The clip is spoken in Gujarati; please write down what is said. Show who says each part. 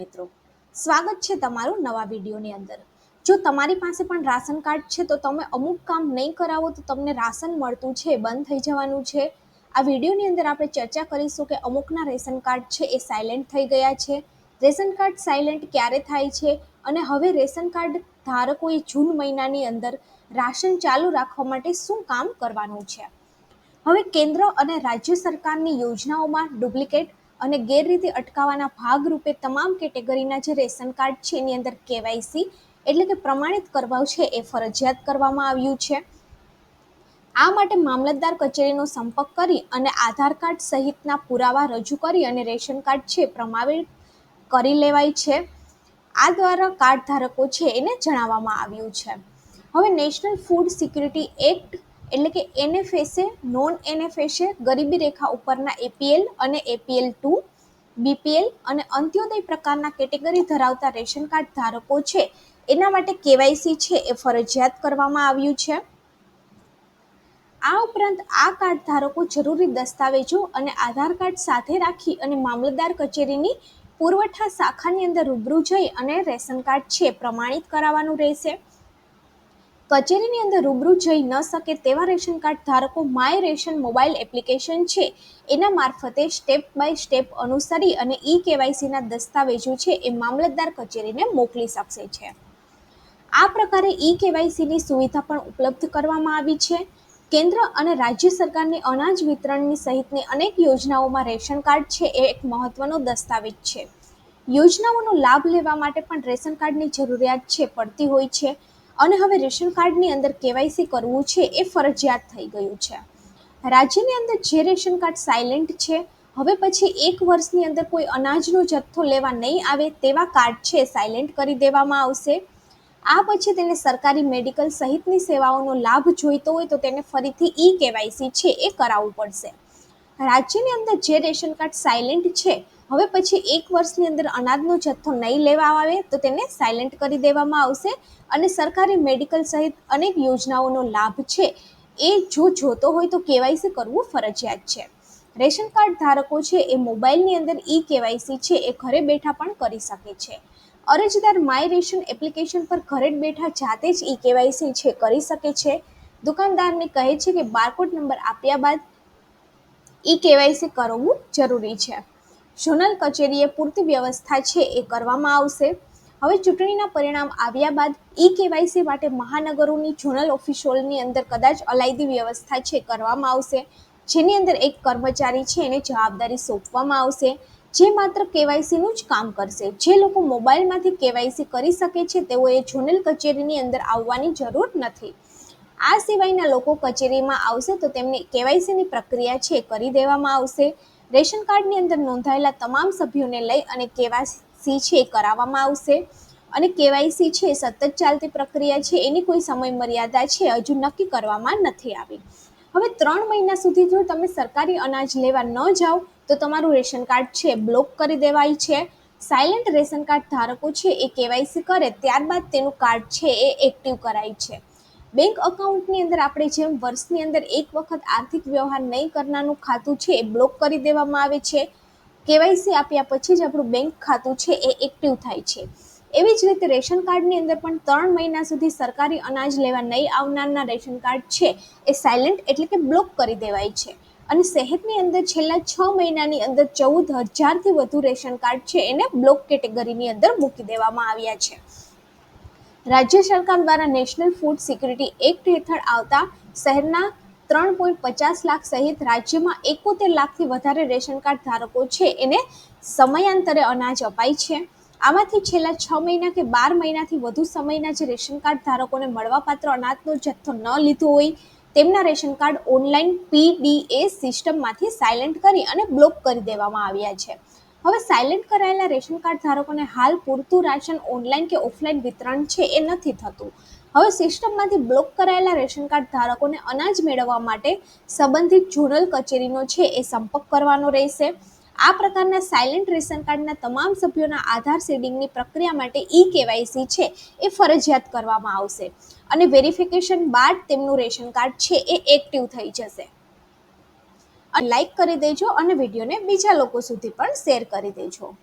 Speaker 1: મિત્રો. સ્વાગત છે તમારું નવા વિડીયોની અંદર. જો તમારી પાસે પણ રાશન કાર્ડ છે, તો તમે અમુક કામ નહીં કરાવો, તો તમને રાશન મળતું છે, બંધ થઈ જવાનું છે. આ વિડીયોની અંદર આપણે ચર્ચા કરીશું કે અમુકના રેશન કાર્ડ છે, એ સાયલેન્ટ થઈ ગયા છે. રેશન કાર્ડ સાયલેન્ટ ક્યારે થાય છે? અને હવે રેશન કાર્ડ ધારકોએ જૂન મહિનાની અંદર રાશન ચાલુ રાખવા માટે શું કામ કરવાનું છે? હવે કેન્દ્ર અને રાજ્ય સરકારની યોજનાઓમાં ડુપ્લિકેટ અને ગેરરીતિ અટકાવવાના ભાગરૂપે તમામ કેટેગરીના જે રેશન કાર્ડ છે એની અંદર કેવાયસી એટલે કે પ્રમાણિત કરવા છે એ ફરજિયાત કરવામાં આવ્યું છે. આ માટે મામલતદાર કચેરીનો સંપર્ક કરી અને આધાર કાર્ડ સહિતના પુરાવા રજૂ કરી અને રેશન કાર્ડ છે પ્રમાણિત કરી લેવાય છે. આ દ્વારા કાર્ડ ધારકો છે એને જણાવવામાં આવ્યું છે. હવે નેશનલ ફૂડ સિક્યુરિટી એક્ટ એટલે કે એનએફએસએ નોન એનએફએસએ ગરીબી રેખા ઉપરના એપીએલ અને એપીએલ ટુ, બીપીએલ અને અંત્યોદય પ્રકારના કેટેગરી ધરાવતા રેશન કાર્ડ ધારકો છે. એના માટે કેવાયસી છે એ ફરજિયાત કરવામાં આવ્યું છે. આ ઉપરાંત આ કાર્ડ ધારકો જરૂરી દસ્તાવેજો અને આધાર કાર્ડ સાથે રાખી અને મામલતદાર કચેરીની પુરવઠા શાખાની અંદર રૂબરૂ જઈ અને રેશન કાર્ડ છે પ્રમાણિત કરાવવાનું રહેશે. કચેરીની અંદર રૂબરૂ જઈ ન શકે તેવા રેશન કાર્ડ ધારકો માય રેશન મોબાઈલ એપ્લિકેશન છે. એના મારફતે સ્ટેપ બાય સ્ટેપ અનુસરી અને ઈ કેવાયસીના દસ્તાવેજો છે એ મામલતદાર કચેરીને મોકલી શકશે છે. આ પ્રકારે ઈ કેવાયસીની સુવિધા પણ ઉપલબ્ધ કરવામાં આવી છે. કેન્દ્ર અને રાજ્ય સરકારની અનાજ વિતરણની સહિતની અનેક યોજનાઓમાં રેશન કાર્ડ છે એ એક મહત્વનો દસ્તાવેજ છે. યોજનાઓનો લાભ લેવા માટે પણ રેશન કાર્ડની જરૂરિયાત છે, પડતી હોય છે. અને હવે રેશન કાર્ડની અંદર કેવાયસી કરવું છે એ ફરજિયાત થઈ ગયું છે. રાજ્યની અંદર જે રેશન કાર્ડ સાયલેન્ટ છે, હવે પછી એક વર્ષની અંદર કોઈ અનાજનો જથ્થો લેવા નહીં આવે તેવા કાર્ડ છે સાયલેન્ટ કરી દેવામાં આવશે. આ પછી તેને સરકારી મેડિકલ સહિતની સેવાઓનો લાભ જોઈતો હોય તો તેને ફરીથી ઈ કેવાયસી છે એ કરાવવું પડશે. રાજ્યની અંદર જે રેશન કાર્ડ સાયલેન્ટ છે હવે પછી એક વર્ષની અંદર અનાજનો જથ્થો નહીં લેવા આવે તો તેને સાયલેન્ટ કરી દેવામાં આવશે અને સરકારી મેડિકલ સહિત અનેક યોજનાઓનો લાભ છે એ જો જોતો હોય તો કેવાયસી કરવું ફરજિયાત છે. રેશન કાર્ડ ધારકો છે એ મોબાઈલની અંદર ઈ કેવાયસી છે એ ઘરે બેઠા પણ કરી શકે છે. અરજદાર માય રેશન એપ્લિકેશન પર ઘરે બેઠા જાતે જ ઈ કેવાયસી છે કરી શકે છે. દુકાનદારને કહે છે કે બારકોડ નંબર આપ્યા બાદ ઈ કેવાયસી કરવું જરૂરી છે. ઝોનલ કચેરીએ પૂરતી વ્યવસ્થા છે એ કરવામાં આવશે. હવે ચૂંટણીના પરિણામ આવ્યા બાદ ઈ કેવાયસી માટે મહાનગરોની ઝોનલ ઓફિસોની અંદર કદાચ અલાયદી વ્યવસ્થા છે કરવામાં આવશે. જેની અંદર એક કર્મચારી છે એને જવાબદારી સોંપવામાં આવશે. જે માત્ર કેવાયસીનું જ કામ કરશે. જે લોકો મોબાઈલમાંથી કેવાયસી કરી શકે છે તેઓએ ઝોનલ કચેરીની અંદર આવવાની જરૂર નથી. આ સિવાયના લોકો કચેરીમાં આવશે તો તેમને કેવાયસીની પ્રક્રિયા છે કરી દેવામાં આવશે. રેશન કાર્ડની અંદર નોંધાયેલા તમામ સભ્યોને લઈ અને કેવાયસી છે કરાવવામાં આવશે. અને કેવાયસી છે સતત ચાલતી પ્રક્રિયા છે, એની કોઈ સમય મર્યાદા છે હજુ નક્કી કરવામાં નથી આવી. હવે ત્રણ મહિના સુધી જો તમે સરકારી અનાજ લેવા ન જાઓ, તો તમારું રેશન કાર્ડ છે બ્લોક કરી દેવાય છે. સાયલેન્ટ રેશન કાર્ડ ધારકો છે એ કેવાયસી કરે ત્યારબાદ તેનું કાર્ડ છે એ એક્ટિવ કરાય છે. બેંક અકાઉન્ટની અંદર આપણે જેમ વર્ષની અંદર એક વખત આર્થિક વ્યવહાર નહીં કરનારનું ખાતું છે એ બ્લોક કરી દેવામાં આવે છે. કેવાયસી આપ્યા પછી જ આપણું બેંક ખાતું છે એ એક્ટિવ થાય છે. એવી જ રીતે રેશન કાર્ડની અંદર પણ ત્રણ મહિના સુધી સરકારી અનાજ લેવા નહીં આવનારના રેશન કાર્ડ છે એ સાયલેન્ટ એટલે કે બ્લોક કરી દેવાય છે. અને શહેરની અંદર છેલ્લા છ મહિનાની અંદર ચૌદ હજારથી વધુ રેશન કાર્ડ છે એને બ્લોક કેટેગરીની અંદર મૂકી દેવામાં આવ્યા છે. રાજ્ય સરકાર દ્વારા નેશનલ ફૂડ સિક્યુરિટી એક્ટ હેઠળ આવતા શહેરના ત્રણ પોઈન્ટ પચાસ લાખ સહિત રાજ્યમાં એકોતેર લાખથી વધારે રેશન કાર્ડ ધારકો છે. એને સમયાંતરે અનાજ અપાય છે. આમાંથી છેલ્લા છ મહિના કે બાર મહિનાથી વધુ સમયના જે રેશન કાર્ડ ધારકોને મળવાપાત્ર અનાજનો જથ્થો ન લીધો હોય, તેમના રેશન કાર્ડ ઓનલાઈન પીડીએ સિસ્ટમમાંથી સાયલેન્ટ કરી અને બ્લોક કરી દેવામાં આવ્યા છે. હવે સાયલેન્ટ કરાયેલા રેશન કાર્ડ ધારકોને હાલ પૂરતું રાશન ઓનલાઈન કે ઓફલાઈન વિતરણ છે એ નથી થતું. હવે સિસ્ટમમાંથી બ્લોક કરાયેલા રેશન કાર્ડ ધારકોને અનાજ મેળવવા માટે સંબંધિત ઝોનલ કચેરીનો છે એ સંપર્ક કરવાનો રહેશે. આ પ્રકારના સાયલેન્ટ રેશન કાર્ડના તમામ સભ્યોના આધાર સેડિંગની પ્રક્રિયા માટે ઈ કેવાયસી છે એ ફરજિયાત કરવામાં આવશે. અને વેરિફિકેશન બાદ તેમનું રેશન કાર્ડ છે એ એક્ટિવ થઈ જશે. લાઈક કરી દેજો અને વિડીયોને બીજા લોકો સુધી પણ શેર કરી દેજો.